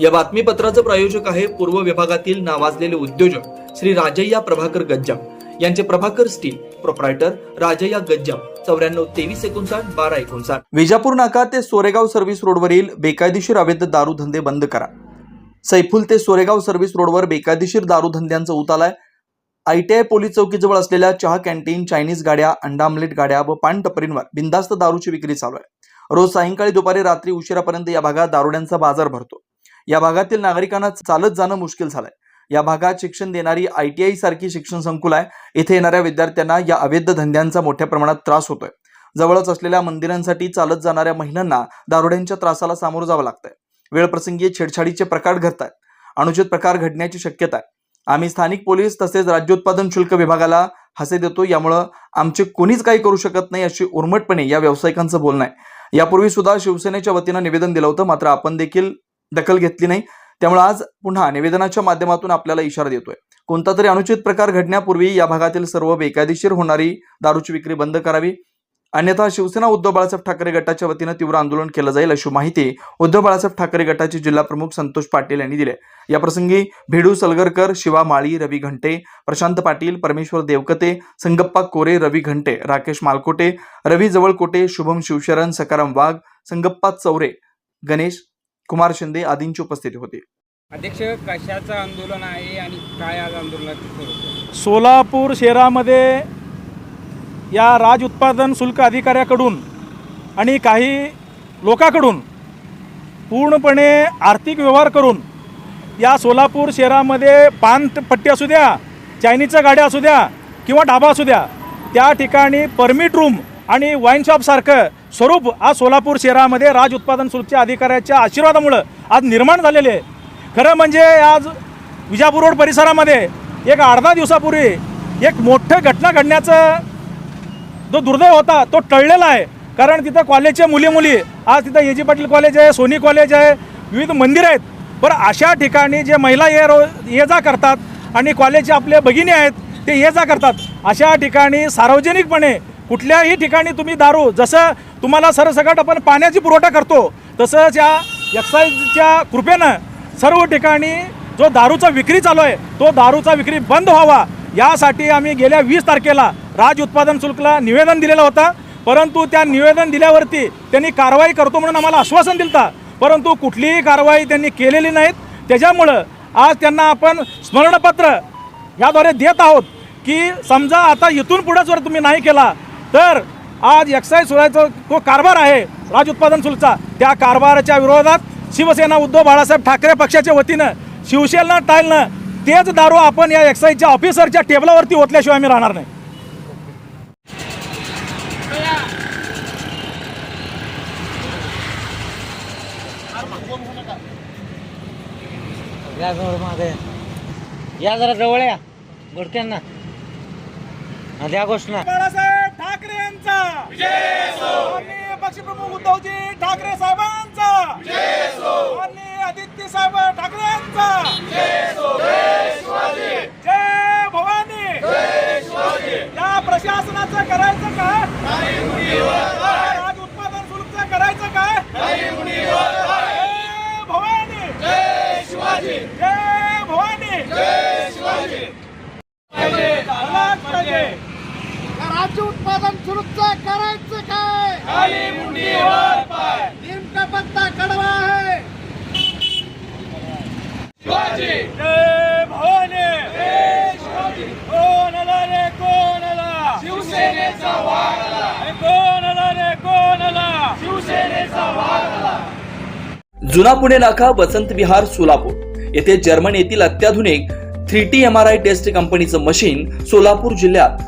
या बातमीपत्राचं प्रायोजक आहे पूर्व विभागातील नावाजलेले उद्योजक श्री राजय्या प्रभाकर गज्जाम. यांचे प्रभाकर स्टील प्रोप्रायटर राजय्या गज्जाम. चौऱ्याण्णव तेवीस एकोणसाठ बारा एकोणसाठ. विजापूर नाका ते सोरेगाव सर्व्हिस रोडवरील बेकायदेशीर अवैध दारू धंदे बंद करा. सैफुल ते सोरेगाव सर्व्हिस रोडवर बेकायदेशीर दारू धंद्यांचा उत आयटीआय पोलीस चौकीजवळ असलेल्या चहा कॅन्टीन चायनीज गाड्या अंडा आमलेट गाड्या व पान टपरींवर बिंदास्त दारूची विक्री चालू आहे. रोज सायंकाळी दुपारी रात्री उशिरापर्यंत या भागात दारुड्यांचा बाजार भरतो. या भागातील नागरिकांना चालत जाणं मुश्किल झालंय. या भागात शिक्षण देणारी आय टी आय सारखी शिक्षण संकुल आहे. इथे येणाऱ्या विद्यार्थ्यांना या अवैध धंद्यांचा मोठ्या प्रमाणात त्रास होतोय. जवळच असलेल्या मंदिरांसाठी चालत जाणाऱ्या महिलांना दारुड्यांच्या त्रासाला सामोरं जावं लागतंय. वेळप्रसंगी छेडछाडीचे प्रकार घडत आहेत अनुचित प्रकार घडण्याची शक्यता आहे. आम्ही स्थानिक पोलीस तसेच राज्योत्पादन शुल्क विभागाला हसे देतो. यामुळं आमचे कोणीच काही करू शकत नाही अशी उर्मटपणे या व्यावसायिकांचं बोलणं आहे. यापूर्वी सुद्धा शिवसेनेच्या वतीनं निवेदन दिलं होतं. मात्र आपण देखील दखल घेतली नाही. त्यामुळे आज पुन्हा निवेदनाच्या माध्यमातून आपल्याला इशारा देतोय. कोणता तरी अनुचित प्रकार घडण्यापूर्वी या भागातील सर्व बेकायदेशीर होणारी दारूची विक्री बंद करावी. अन्यथा शिवसेना उद्धव बाळासाहेब ठाकरे गटाच्या वतीनं तीव्र आंदोलन केलं जाईल अशी माहिती उद्धव बाळासाहेब ठाकरे गटाचे जिल्हा प्रमुख संतोष पाटील यांनी दिले या याप्रसंगी भेडू सलगरकर शिवा माळी रवी घंटे प्रशांत पाटील परमेश्वर देवकते संगप्पा कोरे रवी घंटे राकेश मालकोटे रवी जवळकोटे शुभम शिवशरण सकाराम वाघ संगप्पा चौरे गणेश कुमार शिंदे आदींची उपस्थिती होती अध्यक्ष कशाचं आंदोलन आहे आणि काय आज आहे? सोलापूर शहरामध्ये या राज उत्पादन शुल्क अधिकाऱ्याकडून आणि काही लोकांकडून पूर्णपणे आर्थिक व्यवहार करून या सोलापूर शहरामध्ये पानपट्टी असू द्या चायनीजच्या गाड्या असू द्या किंवा ढाबा असू द्या त्या ठिकाणी परमिट रूम आणि वाईन शॉपसारखं स्वरूप आज सोलापूर शहरामध्ये राज उत्पादन शुल्कच्या अधिकाऱ्याच्या आशीर्वादामुळं आज निर्माण झालेले आहे. खरं म्हणजे आज विजापूर रोड परिसरामध्ये एक अर्धा दिवसापूर्वी एक मोठं घटना घडण्याचं जो दुर्दैव होता तो टळलेला आहे. कारण तिथं कॉलेजच्या मुली मुली आज तिथं ए. जी. पाटील कॉलेज आहे सोनी कॉलेज आहे विविध मंदिरं आहेत. बरं अशा ठिकाणी जे महिला ये रो ये जा करतात आणि कॉलेजचे आपले भगिनी आहेत ते ये जा करतात. अशा ठिकाणी सार्वजनिकपणे कुठल्याही ठिकाणी तुम्ही दारू जसं तुम्हाला सरसकट आपण पाण्याची पुरवठा करतो तसंच या एक्साईजच्या कृपेनं सर्व ठिकाणी जो दारूचा विक्री चालू आहे तो दारूचा विक्री बंद व्हावा. यासाठी आम्ही गेल्या वीस तारखेला राज उत्पादन शुल्कला निवेदन दिलेलं होतं. परंतु त्या निवेदन दिल्यावरती त्यांनी कारवाई करतो म्हणून आम्हाला आश्वासन दिलं परंतु कुठलीही कारवाई त्यांनी केलेली नाहीत. त्याच्यामुळं आज त्यांना आपण स्मरणपत्र याद्वारे देत आहोत की समजा आता इथून पुढे जर तुम्ही नाही केला तर आज एक्साईज सुधारायचा तो कारभार आहे राज उत्पादन शुल्कचा त्या कारभाराच्या विरोधात शिवसेना उद्धव बाळासाहेब ठाकरे पक्षाच्या वतीनं शिवसेना टाळणं तेच दारू आपण या एक्साईजच्या ऑफिसरच्या टेबलावरती ओतल्याशिवाय आम्ही राहणार नाही. या जवळ मागे. या जरा जवळ या गोडक्यांना द्या घोषणा. यांचा माननीय पक्षप्रमुख उद्धवजी ठाकरे साहेबांचा. माननीय आदित्य साहेब ठाकरे यांचा जय भवानी. या प्रशासनाचं करायचं काय राज उत्पादन शुल्कचं करायचं काय जय भवानी. जय शिवाजी जय भवानी. जय शिवाजी. पाहिजे. राज्य उत्पादन शुल्कचं करायचं काय? खाली मुंडीवर पाय. नेमका पत्ता कडवा आहे. जय भवानी. जय शिवाजी. कोण आला रे कोण आला? शिवसेनेचा वाघ आला. कोण आला रे कोण आला? शिवसेनेचा वाघ आला. जुना पुणे नाका वसंत विहार सोलापूर. येथे जर्मन येथील अत्याधुनिक three T M R I test कंपनीचं मशीन सोलापूर जिल्ह्यात